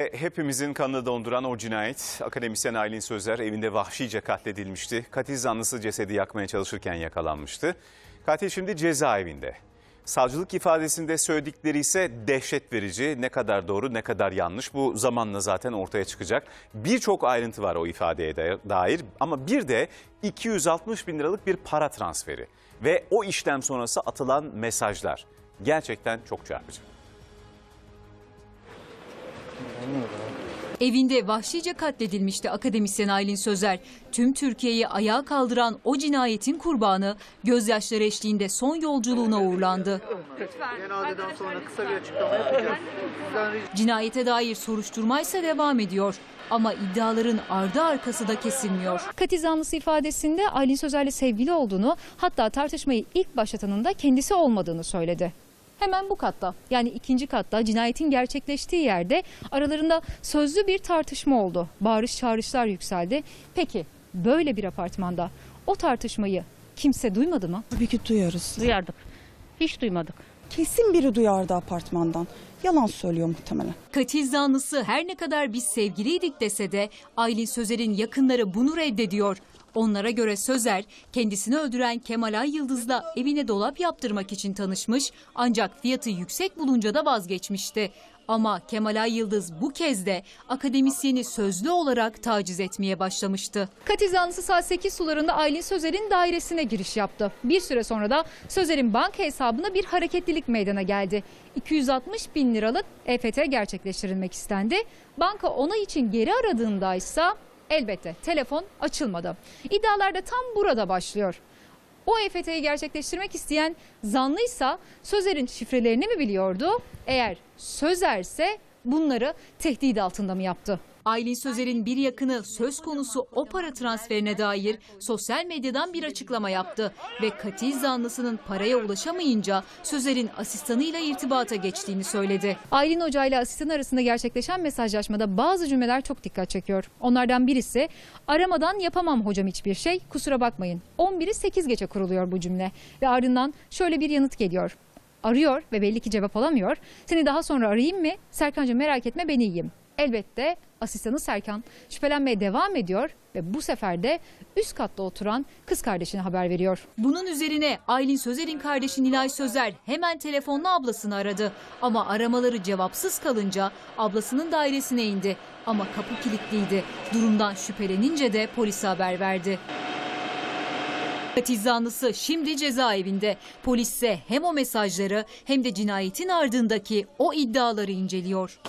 E, Hepimizin kanını donduran o cinayet akademisyen Aylin Sözer evinde vahşice katledilmişti. Katil zanlısı cesedi yakmaya çalışırken yakalanmıştı. Katil şimdi cezaevinde. Savcılık ifadesinde söyledikleri ise dehşet verici. Ne kadar doğru ne kadar yanlış bu zamanla zaten ortaya çıkacak. Birçok ayrıntı var o ifadeye da- dair ama bir de 260 bin liralık bir para transferi ve o işlem sonrası atılan mesajlar. Gerçekten çok çarpıcı. Evinde vahşice katledilmişti akademisyen Aylin Sözer. Tüm Türkiye'yi ayağa kaldıran o cinayetin kurbanı gözyaşları eşliğinde son yolculuğuna uğurlandı. Cenazeden sonra kısa bir açıklama yapacağız. Sizden rica Cinayete dair soruşturma ise devam ediyor. Ama iddiaların ardı arkası da kesilmiyor. Katil zanlısı ifadesinde Aylin Sözer'le sevgili olduğunu hatta tartışmayı ilk başlatanın da kendisi olmadığını söyledi. Hemen bu katta yani ikinci katta cinayetin gerçekleştiği yerde aralarında sözlü bir tartışma oldu. Bağırış çağrışlar yükseldi. Peki böyle bir apartmanda o tartışmayı kimse duymadı mı? Tabii ki duyarız. Duyardık. Hiç duymadık. Kesin biri duyardı apartmandan. Yalan söylüyor muhtemelen. Katil zanlısı her ne kadar biz sevgiliydik dese de Aylin Sözer'in yakınları bunu reddediyor. Onlara göre Sözer kendisini öldüren Kemal Ay Yıldız'la evine dolap yaptırmak için tanışmış ancak fiyatı yüksek bulunca da vazgeçmişti. Ama Kemal Ay Yıldız bu kez de akademisyeni sözlü olarak taciz etmeye başlamıştı. Katil zanlısı saat 8 sularında Aylin Sözer'in dairesine giriş yaptı. Bir süre sonra da Sözer'in banka hesabına bir hareketlilik meydana geldi. 260 bin liralık EFT gerçekleştirilmek istendi. Banka onay için geri aradığında ise elbette telefon açılmadı. İddialar da tam burada başlıyor. O EFT'yi gerçekleştirmek isteyen zanlıysa Sözer'in şifrelerini mi biliyordu? Eğer Sözer'se bunları tehdit altında mı yaptı? Aylin Sözer'in bir yakını söz konusu o para transferine dair sosyal medyadan bir açıklama yaptı ve katil zanlısının paraya ulaşamayınca Sözer'in asistanıyla irtibata geçtiğini söyledi. Aylin Hoca ile asistan arasında gerçekleşen mesajlaşmada bazı cümleler çok dikkat çekiyor. Onlardan birisi aramadan yapamam hocam hiçbir şey kusura bakmayın. 11'i 8 geçe kuruluyor bu cümle ve ardından şöyle bir yanıt geliyor. Arıyor ve belli ki cevap alamıyor. Seni daha sonra arayayım mı? Serkan'cığım merak etme ben iyiyim. Elbette asistanı Serkan şüphelenmeye devam ediyor ve bu sefer de üst katta oturan kız kardeşine haber veriyor. Bunun üzerine Aylin Sözer'in kardeşi Nilay Sözer hemen telefonla ablasını aradı. Ama aramaları cevapsız kalınca ablasının dairesine indi. Ama kapı kilitliydi. Durumdan şüphelenince de polise haber verdi. Katil zanlısı şimdi cezaevinde. Polis ise hem o mesajları hem de cinayetin ardındaki o iddiaları inceliyor.